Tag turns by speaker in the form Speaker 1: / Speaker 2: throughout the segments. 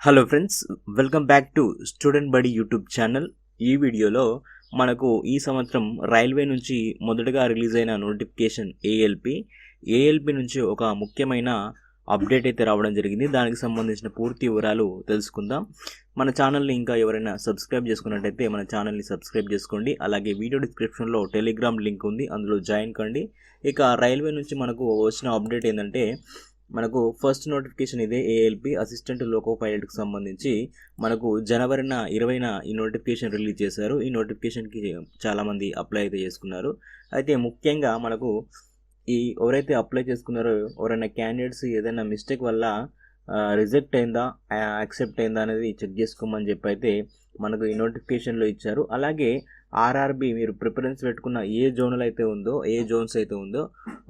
Speaker 1: Hello friends welcome back to student Badi YouTube channel ఈ వీడియోలో మనకు ఈ సంవత్సరం రైల్వే నుంచి మొదటగా రిలీజ్ అయిన నోటిఫికేషన్ ఏఎల్పి ఏఎల్పి నుంచి ఒక ముఖ్యమైన అప్డేట్ అయితే రావడం జరిగింది. దానికి సంబంధించిన పూర్తి వివరాలు తెలుసుకుందాం. మన ఛానల్ని ఇంకా ఎవరైనా సబ్స్క్రైబ్ చేసుకున్నట్టయితే మన ఛానల్ని సబ్స్క్రైబ్ చేసుకోండి. అలాగే వీడియో డిస్క్రిప్షన్లో టెలిగ్రామ్ లింక్ ఉంది. అందులో జాయిన్ కండి. ఇక రైల్వే నుంచి మనకు వచ్చిన అప్డేట్ ఏంటంటే మనకు ఫస్ట్ నోటిఫికేషన్ ఇదే ఏఎల్పి అసిస్టెంట్ లోకో పైలట్కి సంబంధించి మనకు జనవరిన ఇరవైన ఈ నోటిఫికేషన్ రిలీజ్ చేశారు. ఈ నోటిఫికేషన్కి చాలామంది అప్లై అయితే చేసుకున్నారు. అయితే ముఖ్యంగా మనకు ఈ ఎవరైతే అప్లై చేసుకున్నారో ఎవరైనా క్యాండిడేట్స్ ఏదైనా మిస్టేక్ వల్ల రిజెక్ట్ అయిందా యాక్సెప్ట్ అయిందా అనేది చెక్ చేసుకోమని చెప్పి అయితే మనకు ఈ నోటిఫికేషన్లో ఇచ్చారు. అలాగే ఆర్ఆర్బి మీరు ప్రిఫరెన్స్ పెట్టుకున్న ఏ జోన్లు అయితే ఉందో ఏ జోన్స్ అయితే ఉందో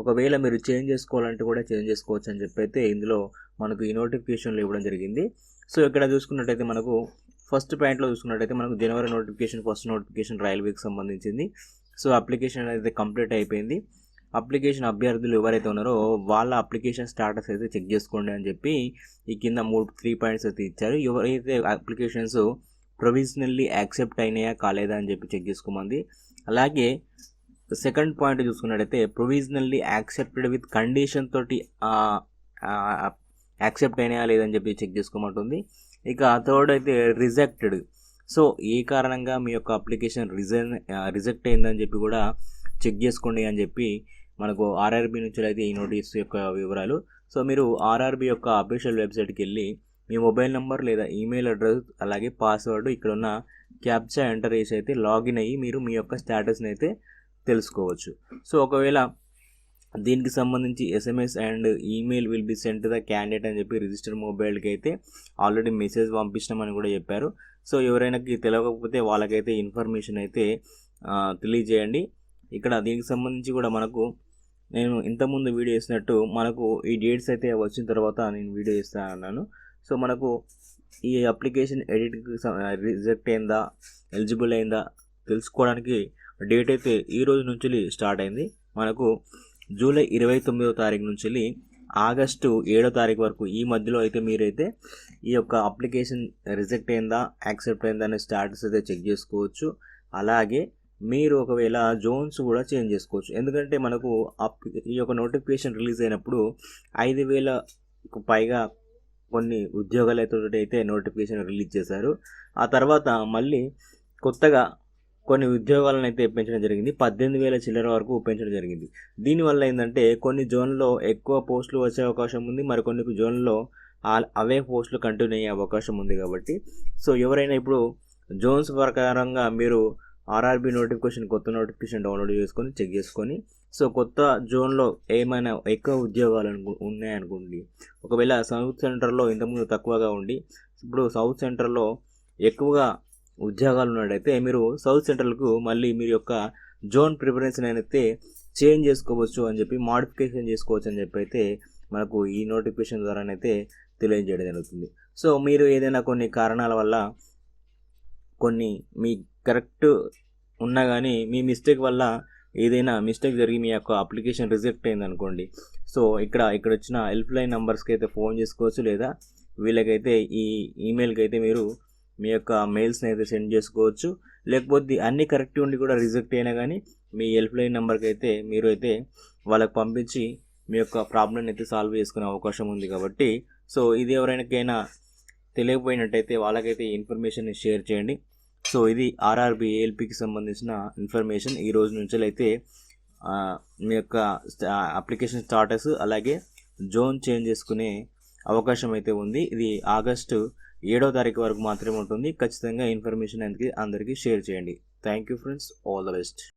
Speaker 1: ఒకవేళ మీరు చేంజ్ చేసుకోవాలంటే కూడా చేంజ్ చేసుకోవచ్చు అని చెప్పి అయితే ఇందులో మనకు ఈ నోటిఫికేషన్లో ఇవ్వడం జరిగింది. సో ఇక్కడ చూసుకున్నట్టయితే మనకు ఫస్ట్ పాయింట్లో చూసుకున్నట్టయితే మనకు జనవరి నోటిఫికేషన్ ఫస్ట్ నోటిఫికేషన్ రైల్వేకి సంబంధించింది. సో అప్లికేషన్ అయితే కంప్లీట్ అయిపోయింది. అప్లికేషన్ అభ్యర్థులు ఎవరైతే ఉన్నారో వాళ్ళ అప్లికేషన్ స్టాటస్ అయితే చెక్ చేసుకోండి అని చెప్పి ఈ కింద మూడు త్రీ పాయింట్స్ అయితే ఇచ్చారు. ఎవరైతే అప్లికేషన్స్ ప్రొవిజనల్లీ యాక్సెప్ట్ అయినాయా కాలేదా అని చెప్పి చెక్ చేసుకోమంది. అలాగే సెకండ్ పాయింట్ చూసుకున్నట్టయితే ప్రొవిజనల్లీ యాక్సెప్టెడ్ విత్ కండిషన్ తోటి యాక్సెప్ట్ అయినాయా లేదని చెప్పి చెక్ చేసుకోమంటుంది. ఇక థర్డ్ అయితే రిజెక్టెడ్. సో ఏ కారణంగా మీ యొక్క అప్లికేషన్ రిజన్ రిజెక్ట్ అయిందని చెప్పి కూడా చెక్ చేసుకోండి అని చెప్పి మనకు ఆర్ఆర్బి నుంచి అయితే ఈ నోటీస్ యొక్క వివరాలు. సో మీరు ఆర్ఆర్బి యొక్క అఫీషియల్ వెబ్సైట్కి వెళ్ళి మీ మొబైల్ నెంబర్ లేదా ఈమెయిల్ అడ్రస్ అలాగే పాస్వర్డ్ ఇక్కడ ఉన్న క్యాప్చా ఎంటర్ చేసి అయితే లాగిన్ అయ్యి మీరు మీ యొక్క స్టేటస్ని అయితే తెలుసుకోవచ్చు. సో ఒకవేళ దీనికి సంబంధించి SMS and email will be sent the candidate అని చెప్పి రిజిస్టర్ మొబైల్కి అయితే ఆల్రెడీ మెసేజ్ పంపించినామని కూడా చెప్పారు. సో ఎవరైనా తెలియకపోతే వాళ్ళకైతే ఇన్ఫర్మేషన్ అయితే తెలియజేయండి. ఇక్కడ దీనికి సంబంధించి కూడా మనకు నేను ఇంతకుముందు వీడియో చేసినట్టు మనకు ఈ డేట్స్ అయితే వచ్చిన తర్వాత నేను వీడియో చేస్తాను అన్నాను. సో మనకు ఈ అప్లికేషన్ ఎడిట్కి రిజెక్ట్ అయిందా ఎలిజిబుల్ అయిందా తెలుసుకోవడానికి డేట్ అయితే ఈ రోజు నుంచి స్టార్ట్ అయింది. మనకు జూలై ఇరవై తొమ్మిదో తారీఖు నుంచి ఆగస్టు ఏడో తారీఖు వరకు ఈ మధ్యలో అయితే మీరైతే ఈ యొక్క అప్లికేషన్ రిజెక్ట్ అయిందా యాక్సెప్ట్ అయిందా అనే స్టాటస్ అయితే చెక్ చేసుకోవచ్చు. అలాగే మీరు ఒకవేళ జోన్స్ కూడా చేంజ్ చేసుకోవచ్చు. ఎందుకంటే మనకు ఈ యొక్క నోటిఫికేషన్ రిలీజ్ అయినప్పుడు ఐదు వేలకు పైగా కొన్ని ఉద్యోగాలతో అయితే నోటిఫికేషన్ రిలీజ్ చేశారు. ఆ తర్వాత మళ్ళీ కొత్తగా కొన్ని ఉద్యోగాలను అయితే పెంచడం జరిగింది. పద్దెనిమిది వేల చిల్లర వరకు పెంచడం జరిగింది. దీనివల్ల ఏంటంటే కొన్ని జోన్లో ఎక్కువ పోస్టులు వచ్చే అవకాశం ఉంది. మరికొన్ని జోన్లో అవే పోస్టులు కంటిన్యూ అయ్యే అవకాశం ఉంది కాబట్టి. సో ఎవరైనా ఇప్పుడు జోన్స్ ప్రకారంగా మీరు ఆర్ఆర్బి నోటిఫికేషన్ కొత్త నోటిఫికేషన్ డౌన్లోడ్ చేసుకొని చెక్ చేసుకొని. సో కొత్త జోన్లో ఏమైనా ఎక్కువ ఉద్యోగాలు ఉన్నాయనుకోండి. ఒకవేళ సౌత్ సెంటర్లో ఇంతకుముందు తక్కువగా ఉండి ఇప్పుడు సౌత్ సెంటర్లో ఎక్కువగా ఉద్యోగాలు ఉన్నట్టయితే మీరు సౌత్ సెంటర్లకు మళ్ళీ మీరు యొక్క జోన్ ప్రిఫరెన్స్ అయితే చేంజ్ చేసుకోవచ్చు అని చెప్పి మాడిఫికేషన్ చేసుకోవచ్చు అని చెప్పి అయితే మనకు ఈ నోటిఫికేషన్ ద్వారానైతే తెలియజేయడం జరుగుతుంది. సో మీరు ఏదైనా కొన్ని కారణాల వల్ల కొన్ని మీ కరెక్ట్ ఉన్నా కానీ మీ మిస్టేక్ వల్ల ఏదైనా మిస్టేక్ జరిగి మీ యొక్క అప్లికేషన్ రిజెక్ట్ అయింది అనుకోండి సో ఇక్కడ ఇక్కడ వచ్చిన హెల్ప్ లైన్ నెంబర్స్కి అయితే ఫోన్ చేసుకోవచ్చు లేదా వీళ్ళకైతే ఈ ఈమెయిల్కి అయితే మీరు మీ యొక్క మెయిల్స్ని అయితే సెండ్ చేసుకోవచ్చు. లేకపోతే అన్ని కరెక్ట్ ఉండి కూడా రిజెక్ట్ అయినా కానీ మీ హెల్ప్ లైన్ నెంబర్కి అయితే మీరు అయితే వాళ్ళకి పంపించి మీ యొక్క ప్రాబ్లమ్ని అయితే సాల్వ్ చేసుకునే అవకాశం ఉంది కాబట్టి. సో ఇది ఎవరైనాకైనా తెలియకపోయినట్టయితే వాళ్ళకైతే ఇన్ఫర్మేషన్ షేర్ చేయండి. సో ఇది ఆర్ఆర్బి ఏఎల్పికి సంబంధించిన ఇన్ఫర్మేషన్ ఈ రోజు నుంచి అయితే మీ యొక్క అప్లికేషన్ స్టాటస్ అలాగే జోన్ చేంజ్ చేసుకునే అవకాశం అయితే ఉంది. ఇది ఆగస్టు ఏడో తారీఖు వరకు మాత్రమే ఉంటుంది. ఖచ్చితంగా ఇన్ఫర్మేషన్ అందరికీ అందరికీ షేర్ చేయండి. Thank you friends. All the best.